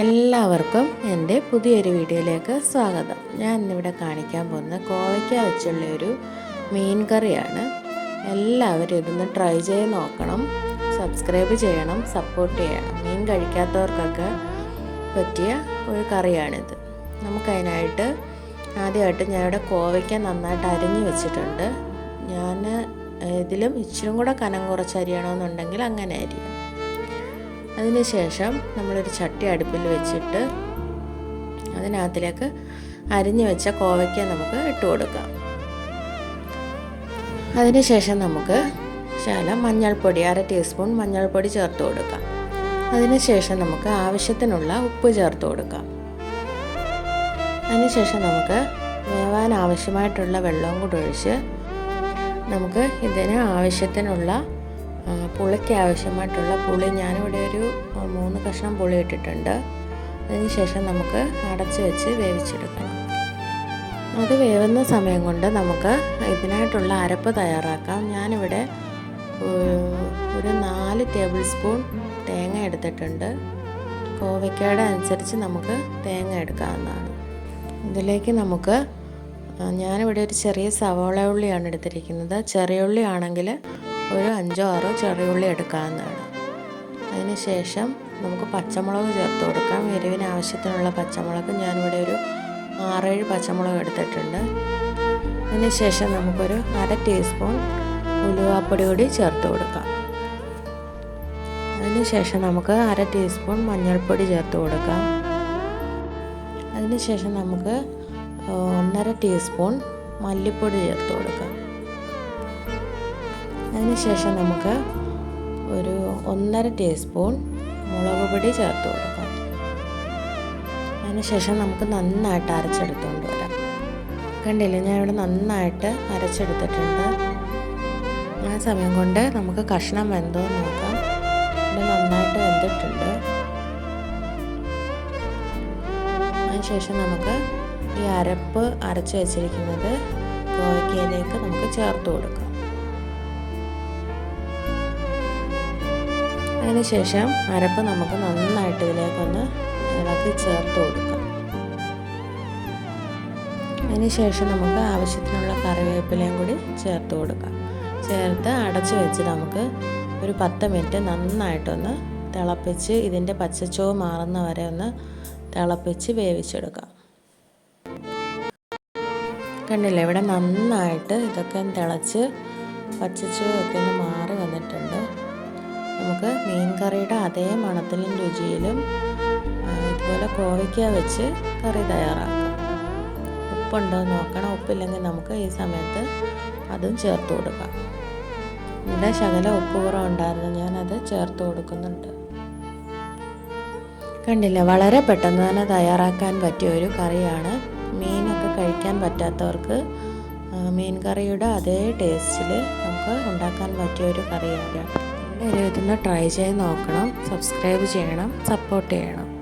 എല്ലാവർക്കും എന്റെ പുതിയൊരു വീഡിയോയിലേക്ക് സ്വാഗതം. ഞാൻ ഇന്നിവിടെ കാണിക്കാൻ പോകുന്ന കോവയ്ക്ക വെച്ചുള്ള ഒരു മീൻ കറിയാണ്. എല്ലാവരും ഇതൊന്ന് ട്രൈ ചെയ്ത് നോക്കണം. സബ്സ്ക്രൈബ് ചെയ്യണം സപ്പോർട്ട് ചെയ്യണം. മീൻ കഴിക്കാത്തവർക്കൊക്കെ പറ്റിയ ഒരു കറിയാണിത്. നമുക്കതിനായിട്ട് ആദ്യമായിട്ട് ഞാനിവിടെ കോവയ്ക്ക നന്നായിട്ട് അരിഞ്ഞു വെച്ചിട്ടുണ്ട്. ഞാൻ ഇതിലും ഇച്ചിരും കൂടെ കനം കുറച്ച് അരിയണമെന്നുണ്ടെങ്കിൽ അങ്ങനെ അരിയാം. അതിനുശേഷം നമ്മളൊരു ചട്ടി അടുപ്പിൽ വെച്ചിട്ട് അതിനകത്തിലേക്ക് അരിഞ്ഞു വെച്ച കോവയ്ക്ക നമുക്ക് ഇട്ട് കൊടുക്കാം. അതിനുശേഷം നമുക്ക് ശകലം മഞ്ഞൾപ്പൊടി അര ടീസ്പൂൺ മഞ്ഞൾപ്പൊടി ചേർത്ത് കൊടുക്കാം. അതിനുശേഷം നമുക്ക് ആവശ്യത്തിനുള്ള ഉപ്പ് ചേർത്ത് കൊടുക്കാം. അതിനുശേഷം നമുക്ക് വേവാൻ ആവശ്യമായിട്ടുള്ള വെള്ളവും കൂടെ ഒഴിച്ച് നമുക്ക് ഇതിന് ആവശ്യത്തിനുള്ള പുളിക്ക് ആവശ്യമായിട്ടുള്ള പുളി ഞാനിവിടെ ഒരു മൂന്ന് കഷ്ണം പുളി ഇട്ടിട്ടുണ്ട്. അതിന് ശേഷം നമുക്ക് അടച്ച് വെച്ച് വേവിച്ചെടുക്കണം. അത് വേവുന്ന സമയം കൊണ്ട് നമുക്ക് ഇതിനായിട്ടുള്ള അരപ്പ് തയ്യാറാക്കാം. ഞാനിവിടെ ഒരു നാല് ടേബിൾ സ്പൂൺ തേങ്ങ എടുത്തിട്ടുണ്ട്. കോവയ്ക്കയുടെ അനുസരിച്ച് നമുക്ക് തേങ്ങ എടുക്കാവുന്നതാണ്. ഇതിലേക്ക് നമുക്ക് ഞാനിവിടെ ഒരു ചെറിയ സവോള ഉള്ളിയാണ് എടുത്തിരിക്കുന്നത്. ചെറിയ ഉള്ളി ആണെങ്കിൽ ഒരു അഞ്ചോ ആറോ ചെറിയുള്ളി എടുക്കാവുന്നതാണ്. അതിനുശേഷം നമുക്ക് പച്ചമുളക് ചേർത്ത് കൊടുക്കാം. എരിവിന് ആവശ്യത്തിനുള്ള പച്ചമുളക് ഞാനിവിടെ ഒരു ആറേഴ് പച്ചമുളക് എടുത്തിട്ടുണ്ട്. അതിനുശേഷം നമുക്കൊരു അര ടീസ്പൂൺ ഉലുവാപ്പൊടി കൂടി ചേർത്ത് കൊടുക്കാം. അതിനുശേഷം നമുക്ക് അര ടീസ്പൂൺ മഞ്ഞൾപ്പൊടി ചേർത്ത് കൊടുക്കാം. അതിനുശേഷം നമുക്ക് ഒന്നര ടീസ്പൂൺ മല്ലിപ്പൊടി ചേർത്ത് കൊടുക്കാം. അതിനുശേഷം നമുക്ക് ഒരു ഒന്നര ടീസ്പൂൺ മുളക് പൊടി ചേർത്ത് കൊടുക്കാം. അതിനുശേഷം നമുക്ക് നന്നായിട്ട് അരച്ചെടുത്തുകൊണ്ട് വരാം. കണ്ടില്ലേ ഞാൻ ഇവിടെ നന്നായിട്ട് അരച്ചെടുത്തിട്ടുണ്ട്. ആ സമയം കൊണ്ട് നമുക്ക് കഷ്ണം വെന്തോ നോക്കാം. ഇവിടെ നന്നായിട്ട് വെന്തിട്ടുണ്ട്. അതിനുശേഷം നമുക്ക് ഈ അരപ്പ് അരച്ച് വെച്ചിരിക്കുന്നത് കോവയ്ക്കയിലേക്ക് നമുക്ക് ചേർത്ത് കൊടുക്കാം. അതിനുശേഷം അരപ്പ് നമുക്ക് നന്നായിട്ട് ഇതിലേക്കൊന്ന് ഇളക്കി ചേർത്ത് കൊടുക്കാം. അതിനുശേഷം നമുക്ക് ആവശ്യത്തിനുള്ള കറിവേപ്പിലയും കൂടി ചേർത്ത് കൊടുക്കാം. ചേർത്ത് അടച്ച് വെച്ച് നമുക്ക് ഒരു പത്ത് മിനിറ്റ് നന്നായിട്ടൊന്ന് തിളപ്പിച്ച് ഇതിന്റെ പച്ചച്ചോ മാറുന്ന വരെ ഒന്ന് തിളപ്പിച്ച് വേവിച്ചെടുക്കാം. കണ്ടില്ല ഇവിടെ നന്നായിട്ട് ഇതൊക്കെ തിളച്ച് പച്ചച്ചോ ഒക്കെ ഒന്ന് മാറി വന്നിട്ടുണ്ട്. നമുക്ക് മീൻ കറിയുടെ അതേ മണത്തിലും രുചിയിലും ഇതുപോലെ കോവയ്ക്ക വെച്ച് കറി തയ്യാറാക്കാം. ഉപ്പുണ്ടോ നോക്കണം. ഉപ്പില്ലെങ്കിൽ നമുക്ക് ഈ സമയത്ത് അതും ചേർത്ത് കൊടുക്കാം. ഇവിടെ ശകല ഉപ്പ് കുറവുണ്ടായിരുന്നു ഞാനത് ചേർത്ത് കൊടുക്കുന്നുണ്ട്. കണ്ടില്ല? വളരെ പെട്ടെന്ന് തന്നെ തയ്യാറാക്കാൻ പറ്റിയ ഒരു കറിയാണ്. മീനൊക്കെ കഴിക്കാൻ പറ്റാത്തവർക്ക് മീൻ കറിയുടെ അതേ ടേസ്റ്റിൽ നമുക്ക് ഉണ്ടാക്കാൻ പറ്റിയ ഒരു കറിയാണ്. എല്ലാവരും ഇതൊന്ന് ട്രൈ ചെയ്ത് നോക്കണം സബ്സ്ക്രൈബ് ചെയ്യണം സപ്പോർട്ട് ചെയ്യണം.